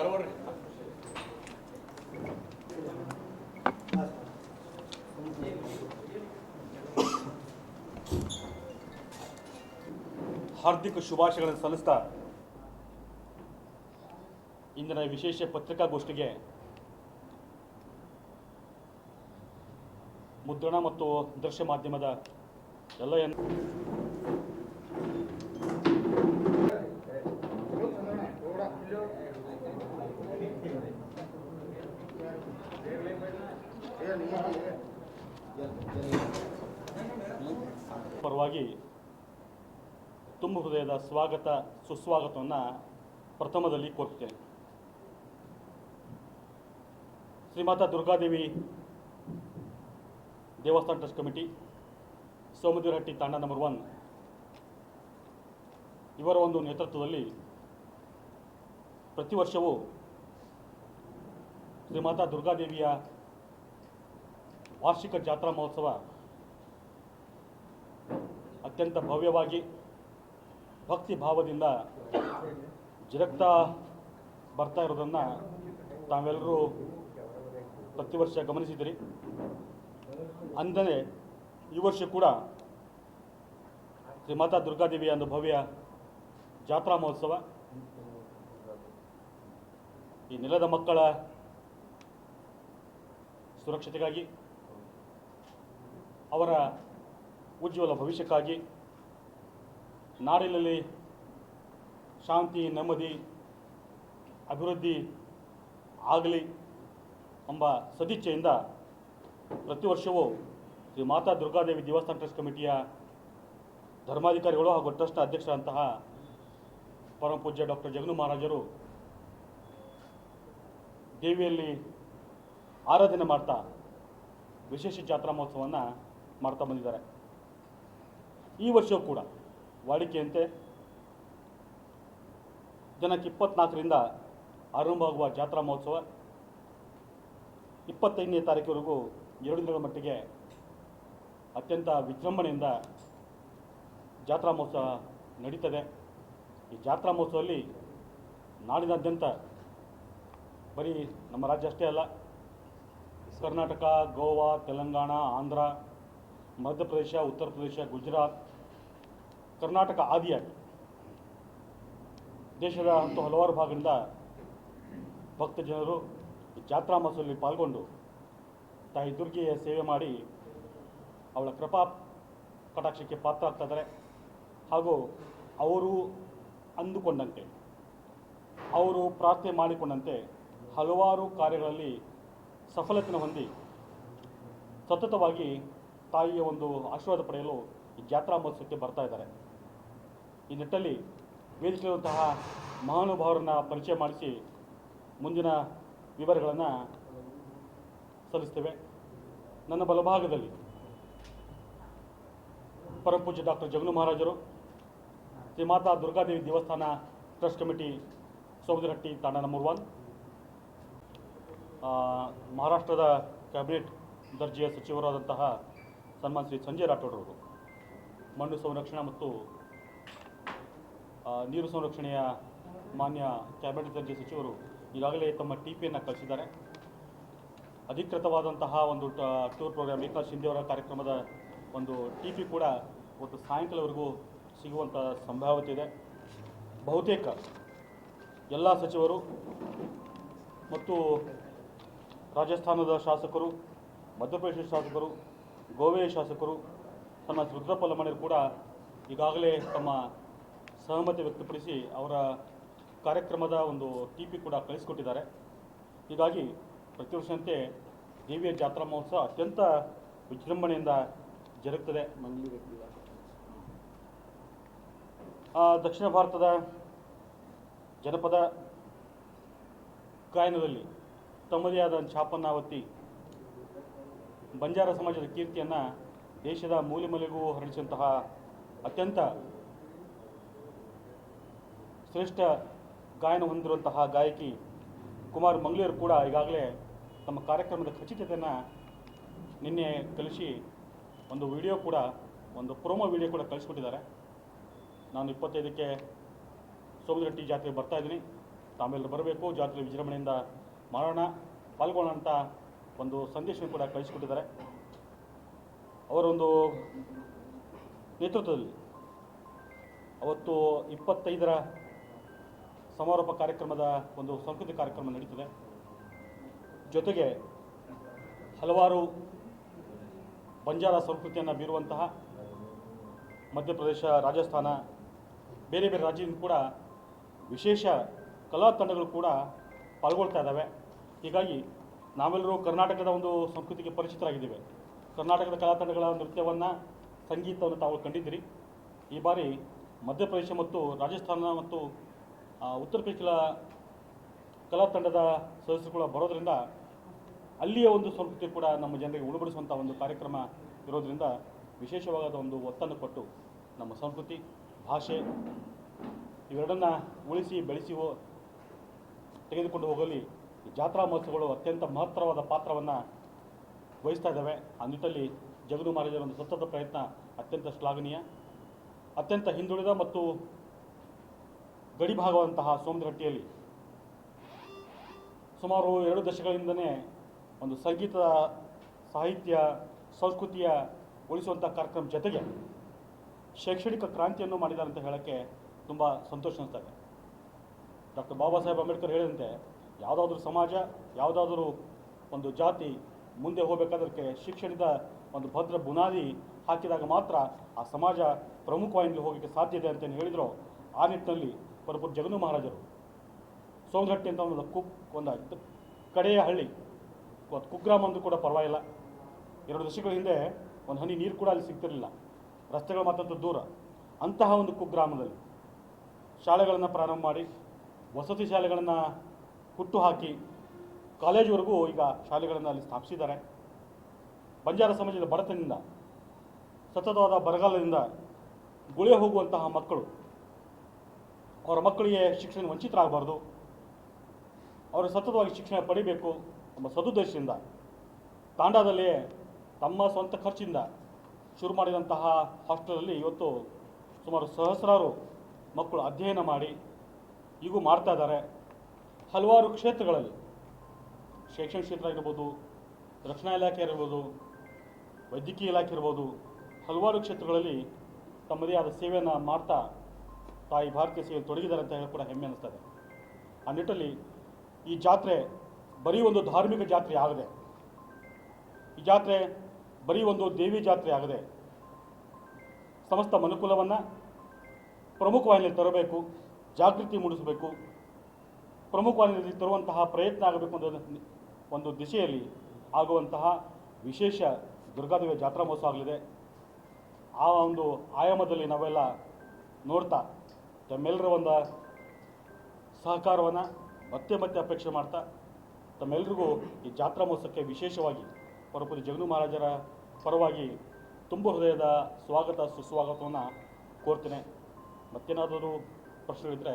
ಕರವರ್ರಿ ಹಾರ್ದಿಕ ಶುಭಾಶಯಗಳನ್ನು ಸಲ್ಲಿಸ್ತಾ ಇಂದಿನ ವಿಶೇಷ ಪತ್ರಿಕಾಗೋಷ್ಠಿಗೆ ಮುದ್ರಣ ಮತ್ತು ದೃಶ್ಯ ಮಾಧ್ಯಮದ ಎಲ್ಲ ಪರವಾಗಿ ತುಂಬ ಹೃದಯದ ಸ್ವಾಗತ, ಸುಸ್ವಾಗತವನ್ನು ಪ್ರಥಮದಲ್ಲಿ ಕೋರ್ತೇನೆ. ಶ್ರೀಮಾತಾ ದುರ್ಗಾದೇವಿ ದೇವಸ್ಥಾನ trust committee Somadevarahatti Tanda number one ಇವರ ಒಂದು ನೇತೃತ್ವದಲ್ಲಿ ಪ್ರತಿ ವರ್ಷವೂ ಶ್ರೀಮಾತಾ ದುರ್ಗಾದೇವಿಯ ವಾರ್ಷಿಕ ಜಾತ್ರಾ ಮಹೋತ್ಸವ ಅತ್ಯಂತ ಭವ್ಯವಾಗಿ ಭಕ್ತಿ ಭಾವದಿಂದ ಜಿರಕ್ತಾ ಬರ್ತಾ ಇರೋದನ್ನು ತಾವೆಲ್ಲರೂ ಪ್ರತಿ ವರ್ಷ ಗಮನಿಸಿದಿರಿ ಅಂದರೆ ಈ ವರ್ಷ ಕೂಡ ಶ್ರೀ ಮಾತಾ ದುರ್ಗಾದೇವಿಯ ಒಂದು ಭವ್ಯ ಜಾತ್ರಾ ಮಹೋತ್ಸವ. ಈ ನೆಲದ ಮಕ್ಕಳ ಸುರಕ್ಷತೆಗಾಗಿ ಅವರ ಉಜ್ವಲ ಭವಿಷ್ಯಕ್ಕಾಗಿ ನಾಡಿನಲ್ಲಿ ಶಾಂತಿ, ನೆಮ್ಮದಿ, ಅಭಿವೃದ್ಧಿ ಆಗಲಿ ಎಂಬ ಸದಿಚ್ಛೆಯಿಂದ ಪ್ರತಿ ವರ್ಷವೂ ಶ್ರೀ ಮಾತಾ ದುರ್ಗಾದೇವಿ ದೇವಸ್ಥಾನ ಟ್ರಸ್ಟ್ ಕಮಿಟಿಯ ಧರ್ಮಾಧಿಕಾರಿಗಳು ಹಾಗೂ ಟ್ರಸ್ಟ್ ಅಧ್ಯಕ್ಷರಂತಹ ಪರಮ ಪೂಜ್ಯ ಡಾಕ್ಟರ್ ಜಗನು ಮಹಾರಾಜರು ದೇವಿಯಲ್ಲಿ ಆರಾಧನೆ ಮಾಡ್ತಾ ವಿಶೇಷ ಜಾತ್ರಾ ಮಹೋತ್ಸವವನ್ನು ಮಾಡ್ತಾ ಬಂದಿದ್ದಾರೆ. ಈ ವರ್ಷವೂ ಕೂಡ ವಾಡಿಕೆಯಂತೆ ಜನಕ್ಕೆ ಇಪ್ಪತ್ನಾಲ್ಕರಿಂದ ಆರಂಭವಾಗುವ ಜಾತ್ರಾ ಮಹೋತ್ಸವ ಇಪ್ಪತ್ತೈದನೇ ತಾರೀಕಿವರೆಗೂ ಎರಡು ದಿನಗಳ ಮಟ್ಟಿಗೆ ಅತ್ಯಂತ ವಿಜೃಂಭಣೆಯಿಂದ ಜಾತ್ರಾ ಮಹೋತ್ಸವ ನಡೀತದೆ. ಈ ಜಾತ್ರಾ ಮಹೋತ್ಸವದಲ್ಲಿ ನಾಡಿನಾದ್ಯಂತ ಬರೀ ನಮ್ಮ ರಾಜ್ಯ ಅಷ್ಟೇ ಅಲ್ಲ, ಕರ್ನಾಟಕ, ಗೋವಾ, ತೆಲಂಗಾಣ, ಆಂಧ್ರ ಮಧ್ಯಪ್ರದೇಶ, ಉತ್ತರ ಪ್ರದೇಶ, ಗುಜರಾತ್, ಕರ್ನಾಟಕ ಆದಿಯಾಗಿ ದೇಶದ ಹತ್ತು ಹಲವಾರು ಭಾಗದಿಂದ ಭಕ್ತ ಜನರು ಜಾತ್ರಾ ಮಹೋತ್ಸವದಲ್ಲಿ ಪಾಲ್ಗೊಂಡು ತಾಯಿ ದುರ್ಗೆಯ ಸೇವೆ ಮಾಡಿ ಅವಳ ಕೃಪಾ ಕಟಾಕ್ಷಕ್ಕೆ ಪಾತ್ರ ಆಗ್ತಾಯಿದ್ದಾರೆ ಹಾಗೂ ಅವರು ಅಂದುಕೊಂಡಂತೆ, ಅವರು ಪ್ರಾರ್ಥನೆ ಮಾಡಿಕೊಂಡಂತೆ ಹಲವಾರು ಕಾರ್ಯಗಳಲ್ಲಿ ಸಫಲತೆಯನ್ನು ಹೊಂದಿ ಸತತವಾಗಿ ತಾಯಿಯ ಒಂದು ಆಶೀರ್ವಾದ ಪಡೆಯಲು ಈ ಜಾತ್ರಾ ಮಹೋತ್ಸವಕ್ಕೆ ಬರ್ತಾ ಇದ್ದಾರೆ. ಈ ನಿಟ್ಟಲ್ಲಿ ವೇದಿಕೆಯಲ್ಲಿರುವಂತಹ ಮಹಾನುಭಾವರನ್ನು ಪರಿಚಯ ಮಾಡಿಸಿ ಮುಂದಿನ ವಿವರಗಳನ್ನು ಸಲ್ಲಿಸ್ತೇವೆ. ನನ್ನ ಬಲಭಾಗದಲ್ಲಿ ಪರಮಪೂಜ್ಯ ಡಾಕ್ಟರ್ ಜಗನು ಮಹಾರಾಜರು, ಶ್ರೀ ಮಾತಾ ದುರ್ಗಾದೇವಿ ದೇವಸ್ಥಾನ trust committee Saudarahatti Tanda number one ಮಹಾರಾಷ್ಟ್ರದ ಕ್ಯಾಬಿನೆಟ್ ದರ್ಜೆಯ ಸಚಿವರಾದಂತಹ ಸನ್ಮಾನ್ ಶ್ರೀ ಸಂಜಯ್ ರಾಠೋಡ್ರವರು ಮಣ್ಣು ಸಂರಕ್ಷಣಾ ಮತ್ತು ನೀರು ಸಂರಕ್ಷಣೆಯ ಮಾನ್ಯ ಕ್ಯಾಬಿನೆಟ್ ದರ್ಜೆ ಸಚಿವರು ಈಗಾಗಲೇ ತಮ್ಮ ಟಿ ಪಿಯನ್ನು ಕಳಿಸಿದ್ದಾರೆ. ಅಧಿಕೃತವಾದಂತಹ ಒಂದು ಟೂರ್ ಪ್ರೋಗ್ರಾಮ್ ಏಕನಾಥ್ ಶಿಂದೆಯವರ ಕಾರ್ಯಕ್ರಮದ ಒಂದು ಟಿ ಪಿ ಕೂಡ ಇವತ್ತು ಸಾಯಂಕಾಲವರೆಗೂ ಸಿಗುವಂಥ ಸಂಭಾವ್ಯತೆ ಇದೆ. ಬಹುತೇಕ ಎಲ್ಲ ಸಚಿವರು ಮತ್ತು ರಾಜಸ್ಥಾನದ ಶಾಸಕರು, ಮಧ್ಯಪ್ರದೇಶ ಶಾಸಕರು ಗೋವೆಯ ಶಾಸಕರು ತನ್ನ ರುದ್ರಪ್ಪ ಲಮಣರು ಕೂಡ ಈಗಾಗಲೇ ತಮ್ಮ ಸಹಮತಿ ವ್ಯಕ್ತಪಡಿಸಿ ಅವರ ಕಾರ್ಯಕ್ರಮದ ಒಂದು ಟಿ ಕೂಡ ಕಳಿಸಿಕೊಟ್ಟಿದ್ದಾರೆ. ಹೀಗಾಗಿ ಪ್ರತಿ ವರ್ಷದಂತೆ ದೇವಿಯ ಜಾತ್ರಾ ಮಹೋತ್ಸವ ಅತ್ಯಂತ ವಿಜೃಂಭಣೆಯಿಂದ ಜರುಗ್ತದೆ. ದಕ್ಷಿಣ ಭಾರತದ ಜನಪದ ಗಾಯನದಲ್ಲಿ ತಮ್ಮದೇ ಆದ ಛಾಪನ್ನಾವತಿ ಬಂಜಾರ ಸಮಾಜದ ಕೀರ್ತಿಯನ್ನು ದೇಶದ ಮೂಲೆ ಮೂಲೆಗೂ ಹರಡಿಸಿದಂತಹ ಅತ್ಯಂತ ಶ್ರೇಷ್ಠ ಗಾಯನ ಹೊಂದಿರುವಂತಹ ಗಾಯಕಿ ಕುಮಾರ್ ಮಂಗ್ಳೂರು ಕೂಡ ಈಗಾಗಲೇ ತಮ್ಮ ಕಾರ್ಯಕ್ರಮದ ಖಚಿತತೆಯನ್ನು ನಿನ್ನೆ ಕಲಿಸಿ ಒಂದು ವಿಡಿಯೋ ಕೂಡ, ಒಂದು ಪ್ರೋಮೋ ವಿಡಿಯೋ ಕೂಡ ಕಳಿಸ್ಕೊಟ್ಟಿದ್ದಾರೆ. ನಾನು ಇಪ್ಪತ್ತೈದಕ್ಕೆ ಸೋಮದರಟ್ಟಿ ಜಾತ್ರೆಗೆ ಬರ್ತಾ ಇದ್ದೀನಿ. ತಾವೆಲ್ಲರೂ ಬರಬೇಕು. ಜಾತ್ರೆ ವಿಜೃಂಭಣೆಯಿಂದ ಮಾಡೋಣ, ಪಾಲ್ಗೊಳ್ಳೋಣ ಅಂತ ಒಂದು ಸಂದೇಶ ಕೂಡ ಕಳಿಸಿಕೊಟ್ಟಿದ್ದಾರೆ. ಅವರೊಂದು ನೇತೃತ್ವದಲ್ಲಿ ಅವತ್ತು ಇಪ್ಪತ್ತೈದರ ಸಮಾರೋಪ ಕಾರ್ಯಕ್ರಮದ ಒಂದು ಸಂಸ್ಕೃತಿ ಕಾರ್ಯಕ್ರಮ ನಡೀತದೆ. ಜೊತೆಗೆ ಹಲವಾರು ಬಂಜಾರ ಸಂಸ್ಕೃತಿಯನ್ನು ಬೀರುವಂತಹ ಮಧ್ಯಪ್ರದೇಶ, ರಾಜಸ್ಥಾನ, ಬೇರೆ ಬೇರೆ ರಾಜ್ಯದಿಂದ ಕೂಡ ವಿಶೇಷ ಕಲಾ ತಂಡಗಳು ಕೂಡ ಪಾಲ್ಗೊಳ್ತಾ ಇದ್ದಾವೆ. ಹೀಗಾಗಿ ನಾವೆಲ್ಲರೂ ಕರ್ನಾಟಕದ ಒಂದು ಸಂಸ್ಕೃತಿಗೆ ಪರಿಚಿತರಾಗಿದ್ದೇವೆ. ಕರ್ನಾಟಕದ ಕಲಾತಂಡಗಳ ನೃತ್ಯವನ್ನು, ಸಂಗೀತವನ್ನು ತಾವು ಕಂಡಿದ್ದೀರಿ. ಈ ಬಾರಿ ಮಧ್ಯಪ್ರದೇಶ ಮತ್ತು ರಾಜಸ್ಥಾನ ಮತ್ತು ಉತ್ತರ ಪ್ರದೇಶದ ಕಲಾ ತಂಡದ ಸದಸ್ಯರು ಬರೋದರಿಂದ ಅಲ್ಲಿಯ ಒಂದು ಸಂಸ್ಕೃತಿ ಕೂಡ ನಮ್ಮ ಜನರಿಗೆ ಉಣಬಡಿಸುವಂಥ ಒಂದು ಕಾರ್ಯಕ್ರಮ ಇರೋದರಿಂದ ವಿಶೇಷವಾದ ಒಂದು ಒತ್ತನ್ನು ಕೊಟ್ಟು ನಮ್ಮ ಸಂಸ್ಕೃತಿ, ಭಾಷೆ ಇವೆರಡನ್ನು ಉಳಿಸಿ ಬೆಳೆಸಿ ತೆಗೆದುಕೊಂಡು ಹೋಗಲಿ. ಜಾತ್ರಾ ಮಹೋತ್ಸವಗಳು ಅತ್ಯಂತ ಮಹತ್ತರವಾದ ಪಾತ್ರವನ್ನು ವಹಿಸ್ತಾ ಇದ್ದಾವೆ. ಆ ನಿಟ್ಟಲ್ಲಿ ಜಗದು ಮಹಾರಾಜರ ಒಂದು ಸತತ ಪ್ರಯತ್ನ ಅತ್ಯಂತ ಶ್ಲಾಘನೀಯ. ಅತ್ಯಂತ ಹಿಂದುಳಿದ ಮತ್ತು ಗಡಿಭಾಗವಂತಹ ಸೋಮದಹಟ್ಟಿಯಲ್ಲಿ ಸುಮಾರು ಎರಡು ದಶಕಗಳಿಂದನೇ ಒಂದು ಸಂಗೀತ ಸಾಹಿತ್ಯ, ಸಂಸ್ಕೃತಿಯ ಉಳಿಸುವಂಥ ಕಾರ್ಯಕ್ರಮ ಜೊತೆಗೆ ಶೈಕ್ಷಣಿಕ ಕ್ರಾಂತಿಯನ್ನು ಮಾಡಿದ್ದಾರೆ ಅಂತ ಹೇಳೋಕ್ಕೆ ತುಂಬ ಸಂತೋಷ ಅನಿಸ್ತಾ ಇದೆ ಡಾಕ್ಟರ್ ಬಾಬಾ ಸಾಹೇಬ್ ಅಂಬೇಡ್ಕರ್ ಹೇಳಿದಂತೆ ಯಾವುದಾದ್ರೂ ಸಮಾಜ, ಯಾವುದಾದ್ರೂ ಒಂದು ಜಾತಿ ಮುಂದೆ ಹೋಗಬೇಕಾದಕ್ಕೆ ಶಿಕ್ಷಣದ ಒಂದು ಭದ್ರ ಬುನಾದಿ ಹಾಕಿದಾಗ ಮಾತ್ರ ಆ ಸಮಾಜ ಪ್ರಮುಖವಾಗಿ ಹೋಗಲಿಕ್ಕೆ ಸಾಧ್ಯ ಇದೆ ಅಂತ ಹೇಳಿದ್ರು ಆ ನಿಟ್ಟಿನಲ್ಲಿ ಪರಪುರ ಜಗನು ಮಹಾರಾಜರು. ಸೋಂಗಟ್ಟಿ ಅಂತ ಒಂದು ಕುಕ್ ಒಂದು ತ- ಕಡೆಯ ಹಳ್ಳಿ ಅದು ಕುಗ್ರಾಮ ಅಂದ್ರೂ ಕೂಡ ಪರವಾಗಿಲ್ಲ. ಎರಡು ದಶಕಗಳ ಹಿಂದೆ ಒಂದು ಹನಿ ನೀರು ಕೂಡ ಅಲ್ಲಿ ಸಿಗ್ತಿರಲಿಲ್ಲ. ರಸ್ತೆಗಳು ಮತ್ತಂತ ದೂರ. ಅಂತಹ ಒಂದು ಕುಗ್ರಾಮದಲ್ಲಿ ಶಾಲೆಗಳನ್ನು ಪ್ರಾರಂಭ ಮಾಡಿ, ವಸತಿ ಶಾಲೆಗಳನ್ನು ಹುಟ್ಟು ಹಾಕಿ ಕಾಲೇಜ್ವರೆಗೂ ಈಗ ಶಾಲೆಗಳನ್ನು ಅಲ್ಲಿ ಸ್ಥಾಪಿಸಿದ್ದಾರೆ. ಬಂಜಾರ ಸಮಾಜದ ಬಡತನದಿಂದ, ಸತತವಾದ ಬರಗಾಲದಿಂದ ಗುಳೆ ಹೋಗುವಂತಹ ಮಕ್ಕಳು, ಅವರ ಮಕ್ಕಳಿಗೆ ಶಿಕ್ಷಣ ವಂಚಿತರಾಗಬಾರ್ದು. ಅವರು ಸತತವಾಗಿ ಶಿಕ್ಷಣ ಪಡಿಬೇಕು ನಮ್ಮ ಸದುದ್ದೇಶದಿಂದ ತಾಂಡಾದಲ್ಲಿಯೇ ತಮ್ಮ ಸ್ವಂತ ಖರ್ಚಿಂದ ಶುರು ಮಾಡಿದಂತಹ ಹಾಸ್ಟೆಲಲ್ಲಿ ಇವತ್ತು ಸುಮಾರು ಸಹಸ್ರಾರು ಮಕ್ಕಳು ಅಧ್ಯಯನ ಮಾಡಿ, ಈಗೂ ಮಾಡ್ತಾ ಇದ್ದಾರೆ. ಹಲವಾರು ಕ್ಷೇತ್ರಗಳಲ್ಲಿ, ಶೈಕ್ಷಣಿಕ ಕ್ಷೇತ್ರ ಇರ್ಬೋದು ರಕ್ಷಣಾ ಇಲಾಖೆ ಇರ್ಬೋದು ವೈದ್ಯಕೀಯ ಇಲಾಖೆ ಇರ್ಬೋದು ಹಲವಾರು ಕ್ಷೇತ್ರಗಳಲ್ಲಿ ತಮ್ಮದೇ ಆದ ಸೇವೆಯನ್ನು ಮಾಡ್ತಾ ತಾಯಿ ಭಾರತೀಯ ಸೇವೆ ತೊಡಗಿದ್ದಾರೆ ಅಂತ ಹೇಳಿ ಕೂಡ ಹೆಮ್ಮೆ ಅನ್ನಿಸ್ತದೆ ಆ ನಿಟ್ಟಲ್ಲಿ ಈ ಜಾತ್ರೆ ಬರೀ ಒಂದು ಧಾರ್ಮಿಕ ಜಾತ್ರೆ ಆಗದೆ, ಈ ಜಾತ್ರೆ ಬರೀ ಒಂದು ದೇವಿ ಜಾತ್ರೆ ಆಗದೆ, ಸಮಸ್ತ ಮನುಕುಲವನ್ನು ಪ್ರಮುಖವಾಗಿ ತರಬೇಕು, ಜಾಗೃತಿ ಮೂಡಿಸಬೇಕು ಪ್ರಮುಖವಾಗಿ ತರುವಂತಹ ಪ್ರಯತ್ನ ಆಗಬೇಕು ಅನ್ನೋ ಒಂದು ದಿಶೆಯಲ್ಲಿ ಆಗುವಂತಹ ವಿಶೇಷ ದುರ್ಗಾದೇವಿಯ ಜಾತ್ರಾ ಮಹೋತ್ಸವ ಆಗಲಿದೆ. ಆ ಒಂದು ಆಯಾಮದಲ್ಲಿ ನಾವೆಲ್ಲ ನೋಡ್ತಾ ತಮ್ಮೆಲ್ಲರ ಒಂದು ಸಹಕಾರವನ್ನು ಮತ್ತೆ ಮತ್ತೆ ಅಪೇಕ್ಷೆ ಮಾಡ್ತಾ ತಮ್ಮೆಲ್ಲರಿಗೂ ಈ ಜಾತ್ರಾ ಮಹೋತ್ಸವಕ್ಕೆ ವಿಶೇಷವಾಗಿ ಪರಪುರಿ ಜಗನು ಮಹಾರಾಜರ ಪರವಾಗಿ ತುಂಬ ಹೃದಯದ ಸ್ವಾಗತ ಸುಸ್ವಾಗತವನ್ನು ಕೋರ್ತೇನೆ. ಮತ್ತೇನಾದರೂ ಪ್ರಶ್ನೆಗಳಿದ್ದರೆ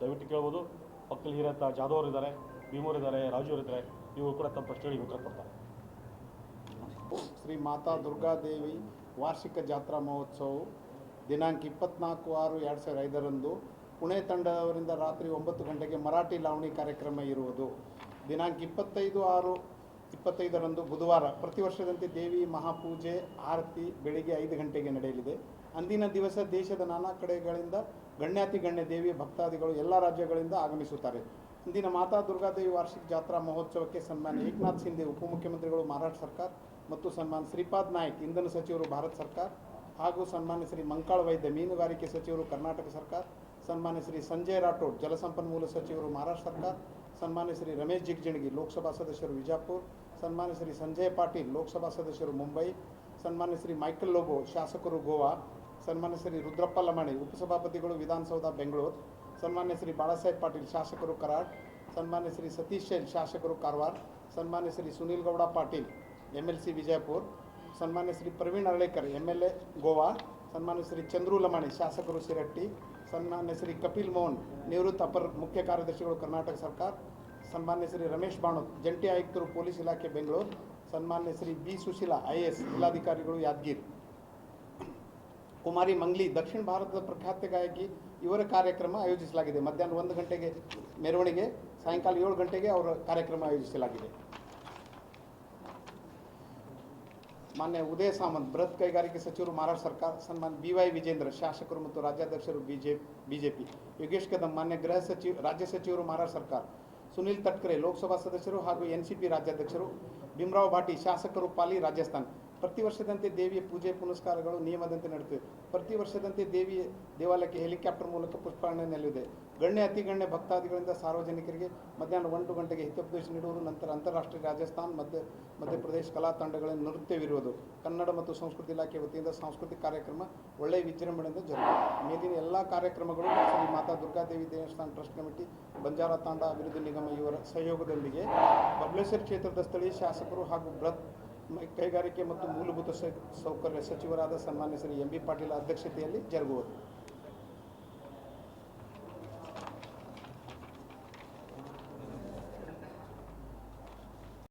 ದಯವಿಟ್ಟು ಕೇಳ್ಬೋದು. ಪಕ್ಕದಲ್ಲಿ ಹಿರಿಯತ್ತ ಜಾಧವ್ ಇದ್ದಾರೆ, ಭೀಮೂರು ಇದ್ದಾರೆ ರಾಜು ಇದ್ದಾರೆ, ಇವರು ಕೂಡ ತಮ್ಮ ಪ್ರಶ್ನೆಗಳಿಗೆ ಉತ್ತರ ಕೊಡ್ತಾರೆ. ಶ್ರೀ ಮಾತಾ ದುರ್ಗಾದೇವಿ ವಾರ್ಷಿಕ ಜಾತ್ರಾ ಮಹೋತ್ಸವವು ದಿನಾಂಕ ಇಪ್ಪತ್ನಾಲ್ಕು ಆರು ಎರಡು ಸಾವಿರದ ಐದರಂದು ಪುಣೆ ತಂಡದವರಿಂದ ರಾತ್ರಿ ಒಂಬತ್ತು ಗಂಟೆಗೆ ಮರಾಠಿ ಲಾವಣಿ ಕಾರ್ಯಕ್ರಮ ಇರುವುದು. ದಿನಾಂಕ ಇಪ್ಪತ್ತೈದು ಆರು ಇಪ್ಪತ್ತೈದರಂದು ಬುಧವಾರ ಪ್ರತಿ ವರ್ಷದಂತೆ ದೇವಿ ಮಹಾಪೂಜೆ, ಆರತಿ ಬೆಳಿಗ್ಗೆ ಐದು ಗಂಟೆಗೆ ನಡೆಯಲಿದೆ. ಅಂದಿನ ದಿವಸ ದೇಶದ ನಾನಾ ಕಡೆಗಳಿಂದ ಗಣ್ಯಾತಿ ಗಣ್ಯ ದೇವಿ ಭಕ್ತಾದಿಗಳು ಎಲ್ಲ ರಾಜ್ಯಗಳಿಂದ ಆಗಮಿಸುತ್ತಾರೆ. ಇಂದಿನ ಮಾತಾ ದುರ್ಗಾದೇವಿ ವಾರ್ಷಿಕ ಜಾತ್ರಾ ಮಹೋತ್ಸವಕ್ಕೆ ಸನ್ಮಾನ್ಯ ಏಕನಾಥ್ ಸಿಂಧೆ ಉಪಮುಖ್ಯಮಂತ್ರಿಗಳು ಮಹಾರಾಷ್ಟ್ರ ಸರ್ಕಾರ ಮತ್ತು ಸನ್ಮಾನ್ ಶ್ರೀಪಾದ್ ನಾಯ್ಕ್, ಇಂಧನ ಸಚಿವರು ಭಾರತ ಸರ್ಕಾರ ಹಾಗೂ ಸನ್ಮಾನ್ಯ ಶ್ರೀ ಮಂಕಾಳ ವೈದ್ಯ ಮೀನುಗಾರಿಕೆ ಸಚಿವರು ಕರ್ನಾಟಕ ಸರ್ಕಾರ, ಸನ್ಮಾನ್ಯ ಶ್ರೀ ಸಂಜಯ್ ರಾಠೋಡ್ ಜಲಸಂಪನ್ಮೂಲ ಸಚಿವರು ಮಹಾರಾಷ್ಟ್ರ ಸರ್ಕಾರ, ಸನ್ಮಾನ್ಯ ಶ್ರೀ ರಮೇಶ್ ಜಿಗ್ಜಿಣಗಿ ಲೋಕಸಭಾ ಸದಸ್ಯರು ವಿಜಾಪುರ, ಸನ್ಮಾನ್ಯ ಶ್ರೀ ಸಂಜಯ್ ಪಾಟೀಲ್ ಲೋಕಸಭಾ ಸದಸ್ಯರು ಮುಂಬೈ, ಸನ್ಮಾನ್ಯ ಶ್ರೀ ಮೈಕಲ್ ಲೋಬೋ ಶಾಸಕರು ಗೋವಾ ಸನ್ಮಾನ್ಯ ಶ್ರೀ ರುದ್ರಪ್ಪ ಲಮಾಣಿ, ಉಪಸಭಾಪತಿಗಳು ವಿಧಾನಸೌಧ, ಬೆಂಗಳೂರು. ಸನ್ಮಾನ್ಯ ಶ್ರೀ ಬಾಳಾಸಾಹೇಬ್ ಪಾಟೀಲ್, ಶಾಸಕರು ಕರಾಡ್ ಸನ್ಮಾನ್ಯ ಶ್ರೀ ಸತೀಶ್ ಶೈಲ್, ಶಾಸಕರು ಕಾರವಾರ. ಸನ್ಮಾನ್ಯ Shri Sunil Gowda Patil M L C Vijayapur. ಸನ್ಮಾನ್ಯ Shri Praveen Aralekar M L A Goa. ಸನ್ಮಾನ್ಯ ಶ್ರೀ ಚಂದ್ರು ಲಮಾಣಿ, ಶಾಸಕರು ಸಿರಟ್ಟಿ. ಸನ್ಮಾನ್ಯ ಶ್ರೀ ಕಪಿಲ್ ಮೋಹನ್, ನಿವೃತ್ತ ಅಪರ ಮುಖ್ಯ ಕಾರ್ಯದರ್ಶಿಗಳು ಕರ್ನಾಟಕ ಸರ್ಕಾರ. ಸನ್ಮಾನ್ಯ ಶ್ರೀ ರಮೇಶ್ ಬಾಣೋತ್ ಜಂಟಿ ಆಯುಕ್ತರು ಪೊಲೀಸ್ ಇಲಾಖೆ, ಬೆಂಗಳೂರು. ಸನ್ಮಾನ್ಯ Shri B Sushila, I S, ಜಿಲ್ಲಾಧಿಕಾರಿಗಳು ಯಾದಗಿರಿ. ಕುಮಾರಿ ಮಂಗ್ಲಿ ದಕ್ಷಿಣ ಭಾರತದ ಪ್ರಖ್ಯಾತ ಗಾಯಕಿ ಇವರ ಕಾರ್ಯಕ್ರಮ ಆಯೋಜಿಸಲಾಗಿದೆ. ಮಧ್ಯಾಹ್ನ ಒಂದು ಗಂಟೆಗೆ ಮೆರವಣಿಗೆ, ಸಾಯಂಕಾಲ ಏಳು ಗಂಟೆಗೆ ಅವರ ಕಾರ್ಯಕ್ರಮ ಆಯೋಜಿಸಲಾಗಿದೆ. ಮಾನ್ಯ ಉದಯ ಸಾಮಂತ್, ಬೃಹತ್ ಕೈಗಾರಿಕೆ ಸಚಿವರು ಮಹಾರಾಷ್ಟ್ರ ಸರ್ಕಾರ ಸನ್ಮಾನ್ ಬಿ ವೈ ವಿಜೇಂದ್ರ, ಶಾಸಕರು ಮತ್ತು ರಾಜ್ಯಾಧ್ಯಕ್ಷರು ಬಿಜೆ, ಬಿಜೆಪಿ, ಯೋಗೇಶ್ ಕದಂ, ಮಾನ್ಯ ಗೃಹ ಸಚಿವ, ರಾಜ್ಯ ಸಚಿವರು ಮಹಾರಾಷ್ಟ್ರ ಸರ್ಕಾರ, ಸುನಿಲ್ ತಟ್ಕರೆ, ಲೋಕಸಭಾ ಸದಸ್ಯರು ಹಾಗೂ ಎನ್ ಸಿ ಪಿ ರಾಜ್ಯಾಧ್ಯಕ್ಷರು, ಭೀಮರಾವ್ ಭಾಟಿ, ಶಾಸಕರು ಪಾಲಿ ರಾಜಸ್ಥಾನ್. ಪ್ರತಿ ವರ್ಷದಂತೆ ದೇವಿಯ ಪೂಜೆ, ಪುನಸ್ಕಾರಗಳು ನಿಯಮದಂತೆ ನಡೆಯುತ್ತಿವೆ ಪ್ರತಿ ವರ್ಷದಂತೆ ದೇವಿಯ ದೇವಾಲಯಕ್ಕೆ ಹೆಲಿಕಾಪ್ಟರ್ ಮೂಲಕ ಪುಷ್ಪಾರ್ಣೆ ನೆಲೆಯಿದೆ ಗಣ್ಯ ಅತಿ ಗಣ್ಯ ಭಕ್ತಾದಿಗಳಿಂದ ಸಾರ್ವಜನಿಕರಿಗೆ ಮಧ್ಯಾಹ್ನ ಒಂದು ಗಂಟೆಗೆ ಹಿತೋಪದೇಶ ನೀಡುವುದು, ನಂತರ ಅಂತಾರಾಷ್ಟ್ರೀಯ ರಾಜಸ್ಥಾನ್, ಮಧ್ಯ, ಮಧ್ಯಪ್ರದೇಶ ಕಲಾ ತಂಡಗಳ ನೃತ್ಯವಿರುವುದು. ಕನ್ನಡ ಮತ್ತು ಸಂಸ್ಕೃತಿ ಇಲಾಖೆ ವತಿಯಿಂದ ಸಾಂಸ್ಕೃತಿಕ ಕಾರ್ಯಕ್ರಮ ಒಳ್ಳೆಯ ವಿಜೃಂಭಣೆಯಿಂದ ಜರುಗಿದೆ. ಮೇಲಿನ ಎಲ್ಲ ಕಾರ್ಯಕ್ರಮಗಳು ಶ್ರೀ ಮಾತಾ ದುರ್ಗಾದೇವಿ ದೇವಸ್ಥಾನ ಟ್ರಸ್ಟ್ ಕಮಿಟಿ, ಬಂಜಾರ ತಾಂಡ ಅಭಿವೃದ್ಧಿ ನಿಗಮ ಇವರ ಸಹಯೋಗದೊಂದಿಗೆ. ಬಬಲೇಶ್ವರ ಕ್ಷೇತ್ರದ ಸ್ಥಳೀಯ ಶಾಸಕರು ಹಾಗೂ ಬೃಹತ್ ಕೈಗಾರಿಕೆ ಮತ್ತು ಮೂಲಭೂತ ಸೌಕರ್ಯ ಸಚಿವರಾದ ಸನ್ಮಾನ್ಯ ಶ್ರೀ ಎಂ ಬಿ ಪಾಟೀಲ್ ಅಧ್ಯಕ್ಷತೆಯಲ್ಲಿ ಜರುಗುವುದು.